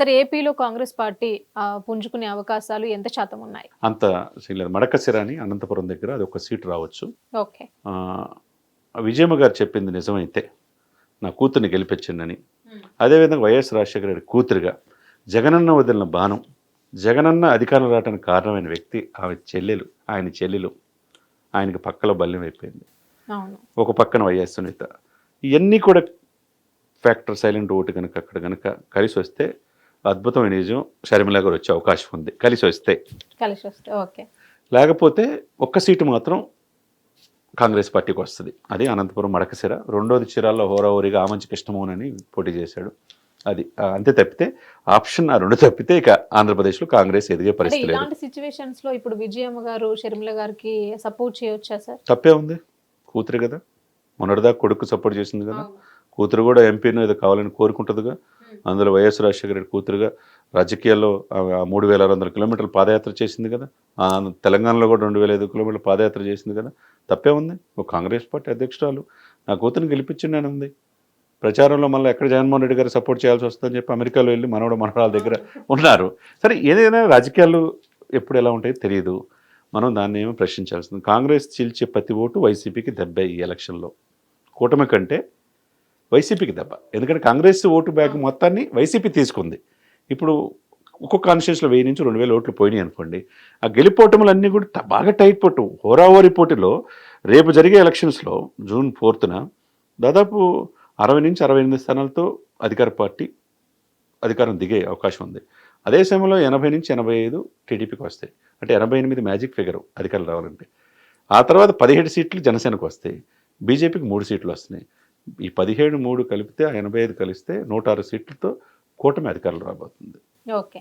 సరే ఏపీలో కాంగ్రెస్ పార్టీ పుంజుకునే అవకాశాలు ఎంత శాతం ఉన్నాయి? అంత లేదు. మడకసిర అని అనంతపురం దగ్గర అది ఒక సీటు రావచ్చు. ఓకే. విజయమ్మ గారు చెప్పింది నిజమైతే నా కూతుర్ని గెలిపించిందని. అదేవిధంగా వైఎస్ రాజశేఖర రెడ్డి కూతురుగా జగనన్న వదిలిన బాణం జగనన్న అధికారం రావడానికి కారణమైన వ్యక్తి ఆమె చెల్లెలు ఆయన చెల్లెలు ఆయనకి పక్కలో బల్యం అయిపోయింది. ఒక పక్కన వైఎస్ సునీత. ఇవన్నీ కూడా ఫ్యాక్టర్ సైలెంట్ ఓటు కనుక అక్కడ కనుక కలిసి వస్తే అద్భుతమైన నిజం షర్మిల గారు వచ్చే అవకాశం ఉంది. కలిసి వస్తే. కలిసి వస్తే ఓకే. లేకపోతే ఒక్క సీటు మాత్రం కాంగ్రెస్ పార్టీకి వస్తుంది. అది అనంతపురం మడకసిర రెండోది చీరాల్లో హోరాహోరీగా ఆమంచి కృష్ణమోహన్ అని పోటీ చేశాడు. అది అంతే తప్పితే ఆప్షన్ ఆ రెండు తప్పితే ఇక ఆంధ్రప్రదేశ్లో కాంగ్రెస్ ఎదిగే పరిస్థితి లేదు. ఇలాంటి సిచ్యువేషన్స్లో ఇప్పుడు విజయమ్మ గారు షర్మిల గారికి సపోర్ట్ చేయొచ్చా సార్? తప్పే ఉంది. కూతురు కదా. మొన్నటిదాకా కొడుకు సపోర్ట్ చేసింది కదా. కూతురు కూడా ఎంపీని ఏదో కావాలని కోరుకుంటుందిగా. అందులో వైఎస్ రాజశేఖర రెడ్డి కూతురుగా రాజకీయాల్లో మూడు వేల ఆరు వందల కిలోమీటర్లు పాదయాత్ర చేసింది కదా. తెలంగాణలో కూడా రెండు వేల ఐదు కిలోమీటర్లు పాదయాత్ర చేసింది కదా. తప్పే ఉంది. ఒక కాంగ్రెస్ పార్టీ అధ్యక్షురాలు. నా కూతురుని గెలిపించిందని ఉంది. ప్రచారంలో మళ్ళీ ఎక్కడ జగన్మోహన్ రెడ్డి గారు సపోర్ట్ చేయాల్సి వస్తుందని చెప్పి అమెరికాలో వెళ్ళి మనవడ మనవరాల దగ్గర ఉన్నారు. సరే ఏదైనా రాజకీయాలు ఎప్పుడు ఎలా ఉంటాయో తెలియదు మనం దాన్ని ఏమో ప్రశ్నించాల్సింది. కాంగ్రెస్ చీల్చే ప్రతి ఓటు వైసీపీకి దెబ్బ ఈ ఎలక్షన్లో. కూటమి కంటే వైసీపీకి దెబ్బ. ఎందుకంటే కాంగ్రెస్ ఓటు బ్యాగ్ మొత్తాన్ని వైసీపీ తీసుకుంది. ఇప్పుడు ఒక్కొక్క కాన్స్టిట్యూన్స్లో వెయ్యి నుంచి రెండు వేల ఓట్లు పోయినాయి అనుకోండి. ఆ గెలిపోవటములన్నీ కూడా బాగా టైట్ పోటు హోరాహోరీ పోటీలో రేపు జరిగే ఎలక్షన్స్లో జూన్ ఫోర్త్న దాదాపు అరవై నుంచి అరవై ఎనిమిది స్థానాలతో అధికార పార్టీ అధికారం దిగే అవకాశం ఉంది. అదే సమయంలో ఎనభై నుంచి ఎనభై ఐదు టీడీపీకి వస్తాయి. అంటే ఎనభై ఎనిమిది మ్యాజిక్ ఫిగర్ అధికారం రావాలంటే. ఆ తర్వాత పదిహేడు సీట్లు జనసేనకు వస్తాయి. బీజేపీకి మూడు సీట్లు వస్తున్నాయి. ఈ పదిహేడు మూడు కలిపితే ఎనభై ఐదు కలిస్తే నూట ఆరు సీట్లతో కూటమి అధికారులు రాబోతుంది. ఓకే.